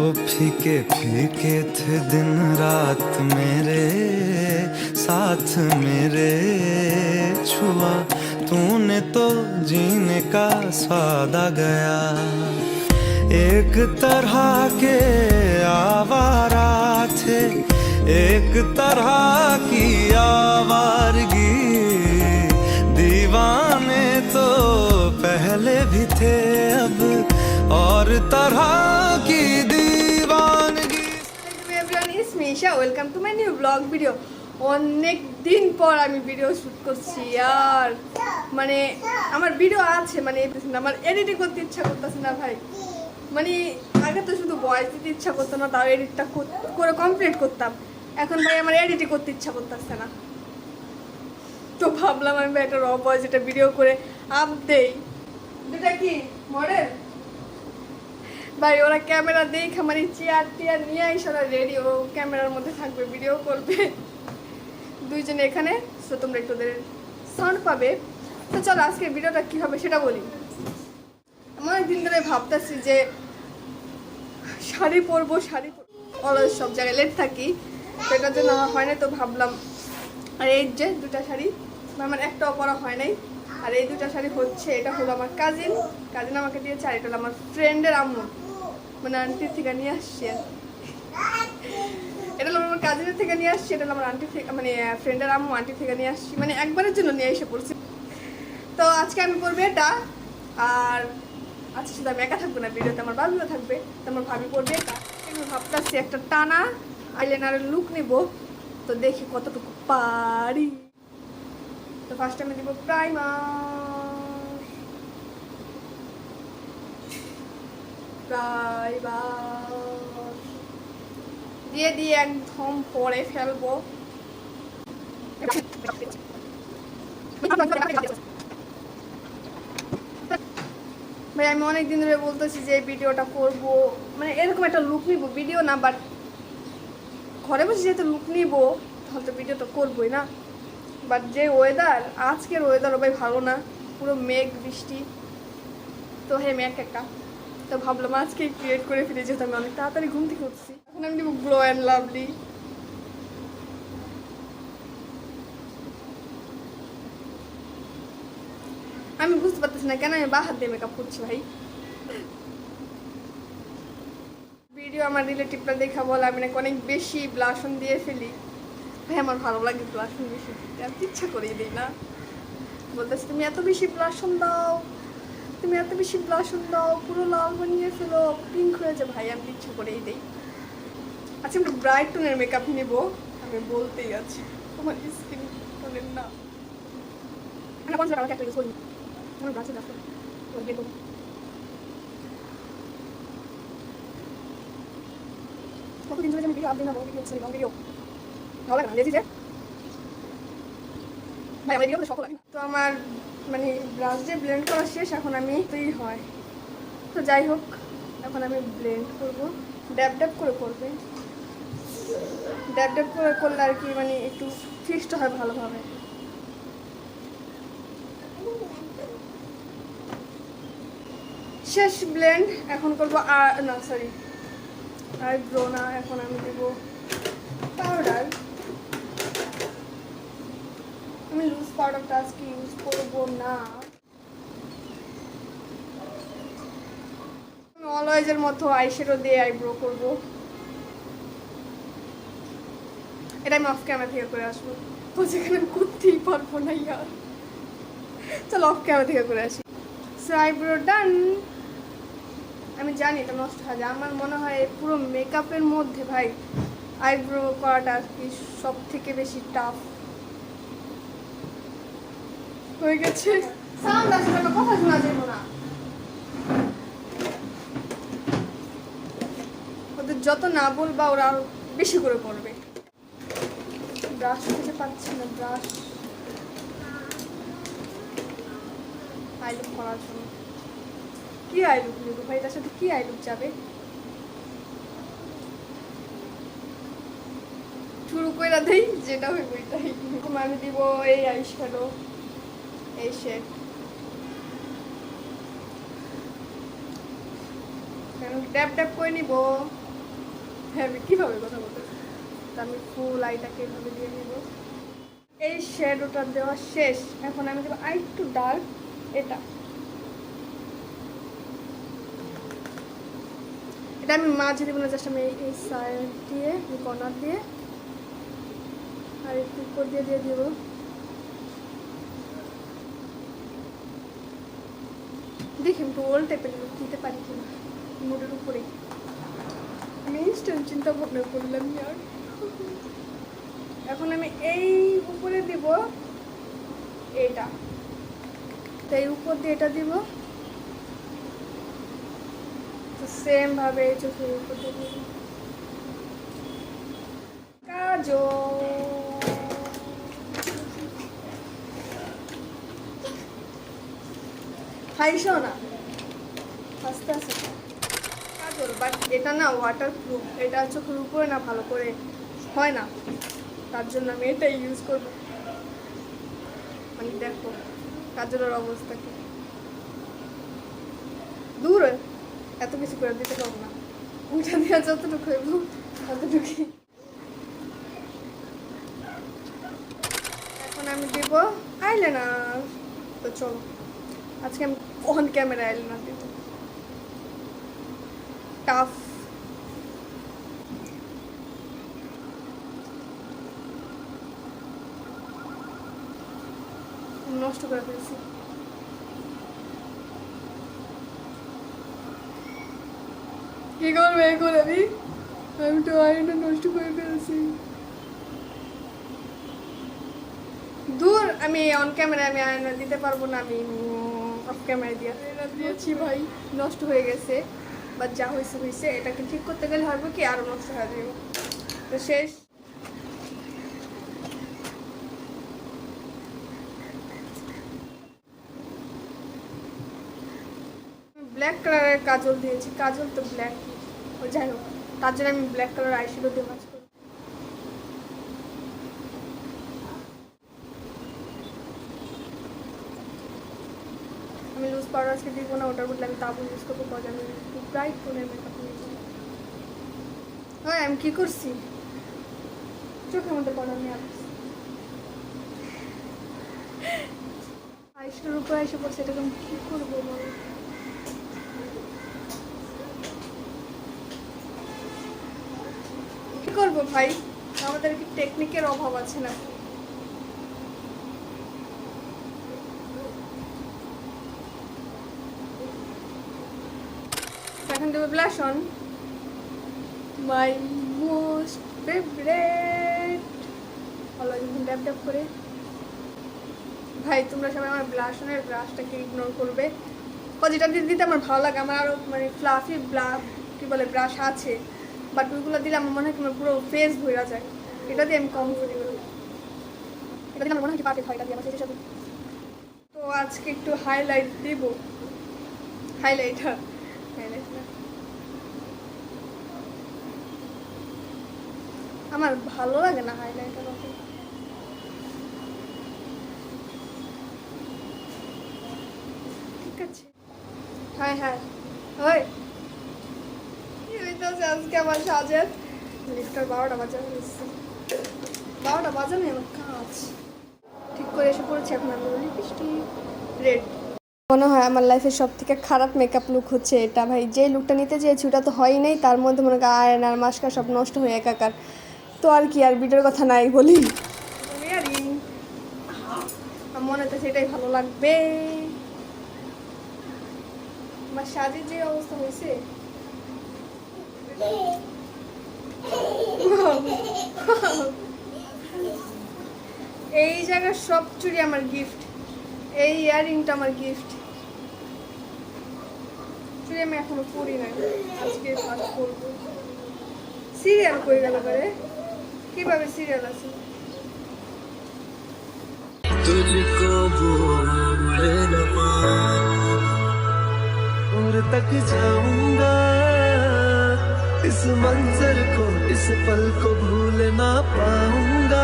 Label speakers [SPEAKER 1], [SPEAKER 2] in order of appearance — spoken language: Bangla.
[SPEAKER 1] ओ फीके फीके थे दिन रात मेरे, साथ मेरे। छुआ, तूने तो जीने का स्वाद आ गया। एक तरह के आवारा थे, एक तरह की आवारगी। दीवाने तो पहले भी थे अब, और तरह की
[SPEAKER 2] Misha welcome to my new blog video অনেক দিন পর আমি ভিডিও শুট করছি, আর মানে আমার ভিডিও আছে মানে আমার এডিটিং করতে ইচ্ছা করতেছে না ভাই। মানে আগে তো শুধু বয়স দিতে ইচ্ছা করতো না, তাও এডিটটা করে কমপ্লিট করতাম। এখন ভাই আমার এডিটিং করতে ইচ্ছা করতেছে না। তো ভাবলাম আমি একটা র বয়স এটা ভিডিও করে আপ দেই এটা কি মডেল ভাই, ওরা ক্যামেরা দেখে মানে চেয়ার টিয়ার নিয়ে এসে ওরা রেডি ও ক্যামেরার মধ্যে থাকবে ভিডিও করবে। দুইজনে এখানে তো তোমরা একটু ওদের সাউন্ড পাবে। তো চলো, আজকে ভিডিওটা কী হবে সেটা বলি। আমার অনেকদিন ধরে ভাবতেছি যে শাড়ি পরবো, শাড়ি অলস সব জায়গায় লেট থাকি, তো এটার জন্য আমার হয় না তো ভাবলাম, আর এই যে দুটা শাড়ি, আমার একটাও পরা হয় নাই, আর এই দুটা শাড়ি হচ্ছে, এটা হলো আমার কাজিন কাজিন আমাকে দিয়েছে, আর এটা হলো আমার ফ্রেন্ডের আম্মু। মানে আন্টির থেকে নিয়ে আসছি। এটা আমার কাজিনের থেকে নিয়ে আসছি, এটা আমার আন্টি থেকে মানে ফ্রেন্ডের আম্মু আন্টি থেকে নিয়ে আসছি। মানে একবারের জন্য নিয়ে এসে পড়ছি। তো আজকে আমি পরবো এটা, আর আজকে শুধু আমি একা থাকব না, ভিডিওতে আমার ভাবিও থাকবে, তো আমার ভাবি পড়বে এটা। আমি ভাবতেছি একটা টানা আইলাইনারের লুক নেব, তো দেখি কতটুকু পারি। তো ফার্স্ট আমি দিব প্রাইমার দিয়ে দিয়ে একদম পরে ফেলব। ভাই, আমি অনেক দিন ধরে বলতেছি যে ভিডিওটা করব। মানে এরকম একটা লুক নিব ভিডিও না বাট ঘরে বসে যেহেতু লুক নিব, তাহলে তো ভিডিও তো করবোই না। বাট যে ওয়েদার আজকের ওয়েদার ভাই ভালো না, পুরো মেঘ, বৃষ্টি। তো হে মেঘ একটা তো ভাবলাম আজকে ক্রিয়েট করে ফিরে যেহেতু আমি অনেক তাড়াতাড়ি ঘুম থেকে উঠছি। এখন আমি দিব গ্লো অ্যান্ড লাভলি আমি বুঝতে পারতেছি না কেন আমি বাহার দিয়ে মেকআপ করছি ভাই। ভিডিও আমার রিলেটিভটা দেখা বলে আমি নাকি অনেক বেশি ব্লাশন দিয়ে ফেলি। ভাই, আমার ভালো লাগে ব্লাশন বেশি। দিতে ইচ্ছা করেই দিই না। বলতেছি, তুমি এত বেশি ব্লাশন দাও। তুমি এত বেশি ব্লাশন দাও, পুরো লাল বানিয়ে ফেলো পিঙ্ক হয়ে যায় ভাই, আমি ইচ্ছা করেই দিই। আচ্ছা একটু ব্রাইট টোনের মেকআপ নেব। আমি বলতেই আছি, তোমার স্কিন টোনের না। আমি আমি ভাই। তো আমার মানে ব্রাশ দিয়ে ব্লেন্ড করা শেষ, এখন আমি তুই হয়। তো যাই হোক, এখন আমি ব্লেন্ড করব। ড্যাব ড্যাব করে করবে। ড্যাব ড্যাব করে করলে আর কি মানে একটু ফিক্সড হয় ভালোভাবে। শেষ ব্লেন্ড এখন করব আর না সরি আইব্রো না, এখন আমি দেবো পাউডার আমি লুজ পাউডারটা আজকে ইউজ করব না। অলওয়েজের মতো আইশ্যাডো দিয়ে আইব্রো করব। এটা আমি অফ ক্যামেরা থেকে করে আসব। তো যেখানে করতেই পারব না ইয়ার। চলো অফ ক্যামেরা থেকে করে আসি। সো আইব্রো ডান আমি জানি এটা নষ্ট হয়ে যায় আমার মনে হয় পুরো মেকআপের মধ্যে ভাই আইব্রো করাটা আর কি সব থেকে বেশি টাফ হয়ে গেছে। সাউন্ড আসলে না কথা শোনা যাবে না। ওদের যত না বলবা ওরা আরও বেশি করে করবে ব্রাশ খুঁজে পাচ্ছি না ব্রাশ। আইলুক করার জন্য। কি আইলুক নেব ভাই? তার সাথে কি আইলুক যাবে? শুরু করে দেই যেটা হইব এটাই আমি দিব এই আইস এই শেড ট্যাপ ট্যাপ করে নিব। হ্যাঁ আমি কীভাবে কথা বলতে আমি ফুল আইটাকে এভাবে দিয়ে নিব। এই শ্যাডোটা দেওয়া শেষ। এখন আমি দেবো আই একটু ডার্ক এটা। এটা আমি মাঝে দেবো না জাস্ট আমি এই সাইড দিয়ে কর্নার দিয়ে। আর একটু উপর দিয়ে দিয়ে দিব। দেখি একটু ওল্ড দিতে পারি কিনা মুডের উপরে চিন্তা ভাবনা করলাম আর এখন আমি এই উপরে দিব, এটা। তো এই উপর দিয়ে এটা দিব। তো সেম ভাবে চোখের উপর দিয়ে দিব। হাইশো না? আস্তে আস্তে কাজল বাট এটা না ওয়াটার প্রুফ এটা চোখের উপরে না, ভালো করে হয় না। তার জন্য আমি এটাই ইউজ করব। মানে দেখো, কাজলের অবস্থা কি। দূর এত কিছু করে দিতে পারব না। ওইটা দিয়ে যতটুকু হইব, ততটুকুই। এখন আমি দেব আইলাইনার তো চলো, আজকে আমি অন ক্যামেরা আইলাইনার দেব টাফ নষ্ট করে ফেলছি কি করবে এখন আমি আমি তো আইনটা নষ্ট করে ফেলছি দূর আমি অন ক্যামেরা আমি আয়না দিতে পারব না আমি অফ ক্যামেরা দিয়ে। দিয়েছি ভাই, নষ্ট হয়ে গেছে বা যা হয়েছে হয়েছে এটাকে ঠিক করতে গেলে হবে কি, আরও নষ্ট হয়ে যাবে। তো শেষ। ব্ল্যাক কালারের কাজল দিয়েছি, কাজল তো ব্ল্যাক ও যাই হোক, তার জন্য আমি ব্ল্যাক কালার আইশ্যাডো দিয়ে মাছ করি আমি লুজ পাউডার আজকে দিব না, ওটার বদলে আমি তাবু ইউজ করব কজ আমি ব্রাইট টোনের মেকআপ নিয়ে হ্যাঁ আমি কী করছি? চোখের মধ্যে পাউডার নিয়ে আসছি আইসটার উপরে এসে পড়ছে এটাকে আমি কী করব বলো? কি করব ভাই? আমাদের কি টেকনিকের অভাব আছে না? Blush on my most favourite ভালো যখন ড্যাপ ড্যাপ করে। ভাই, তোমরা সবাই আমার ব্লাশনের ব্রাশটাকে ইগনোর করবে ও যেটা দিয়ে দিতে আমার ভালো লাগে। আমার আরও মানে ফ্লাফি ব্লা কী বলে ব্রাশ আছে। বাট ওইগুলো দিলে আমার মনে হয় কি, আমার পুরো ফেস ভরা যায়। এটা দিয়ে আমি কম করি। এটা দিলে আমার মনে হয় পারফেক্ট হয়। এটা দিয়ে আমার সাথে। তো আজকে একটু হাইলাইট দিব। হাইলাইটার হাইলাইট আমার ভালো লাগে না হাইলাইটার অত। ঠিক আছে। হ্যাঁ হ্যাঁ ওই। আজকে বারোটা বাজানো বারোটা বাজানো কাজ। ঠিক করে এসে মনে হয় আমার লাইফের সব থেকে খারাপ মেকআপ লুক হচ্ছে এটা। ভাই যে লুকটা নিতে চেয়েছি ওটা তো হয়ই নাই। তার মধ্যে মনে হয় আয়ন আর মাস্কা সব নষ্ট হয়ে একাকার। তো আর কি, আর ভিডিওর কথা নাই বলি। মনে হচ্ছে সেটাই ভালো লাগবে। আমার সাজের যে অবস্থা হয়েছে। এই জায়গার সব চুরি আমার গিফট এই ইয়ারিংটা আমার গিফট চুরি আমি এখনও পরি না আজকে করব। সিরিয়াল করে গেল করে কিভাবে সিরিয়াল আছে
[SPEAKER 1] तुझको भूल न पाऊं और तक जाऊंगा इस मंजर को इस पल को भूल ना पाऊंगा